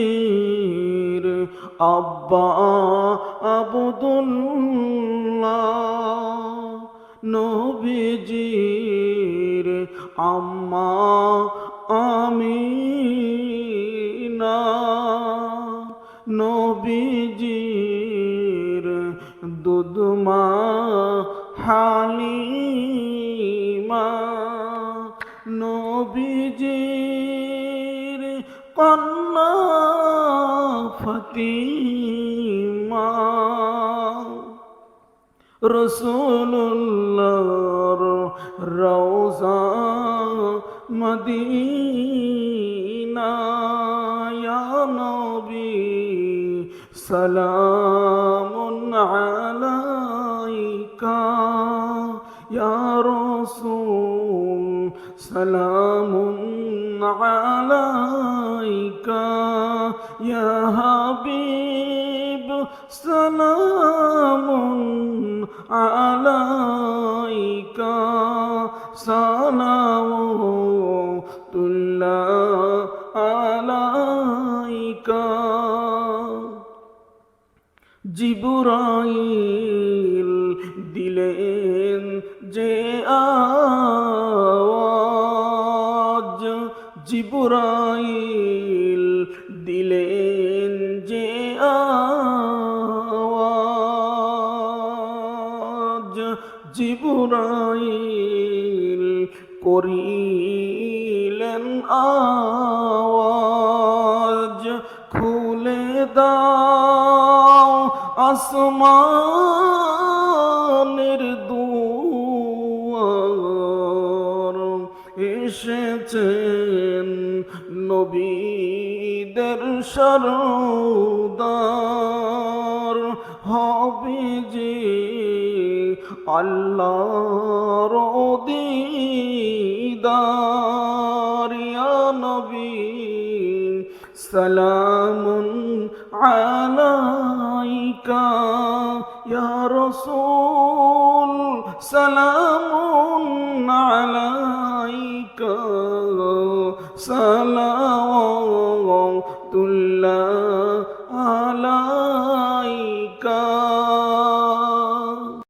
নবীজির আব্বা আবুদুল্লা নবীজির আম্মা আমিনা। নবীজির দুদমা হালি হালিমা নবীজির কন্যা ফতিমা। রসুল্লাহর রওজা মদিনা নবী সালামুন আলাইকা। ইয়া সালামুন আলাইকা ইয়া হাবিব সালামুন আলাইকা সালামুল্লাহ আলাইকা। জিবরাইল দিলেন যে আওয়াজ দিলেন যে আওয়াজ জিবরাইল করিলেন আওয়াজ খুলে দাও আসমানের দুয়ার এসেছেন নবীদের সরুদার হবে যে আল্লাহর দিদার। নবী সালাম আলাইকা। ইয়া রাসূল সালাম আলাইকা। সালাম আলাইকা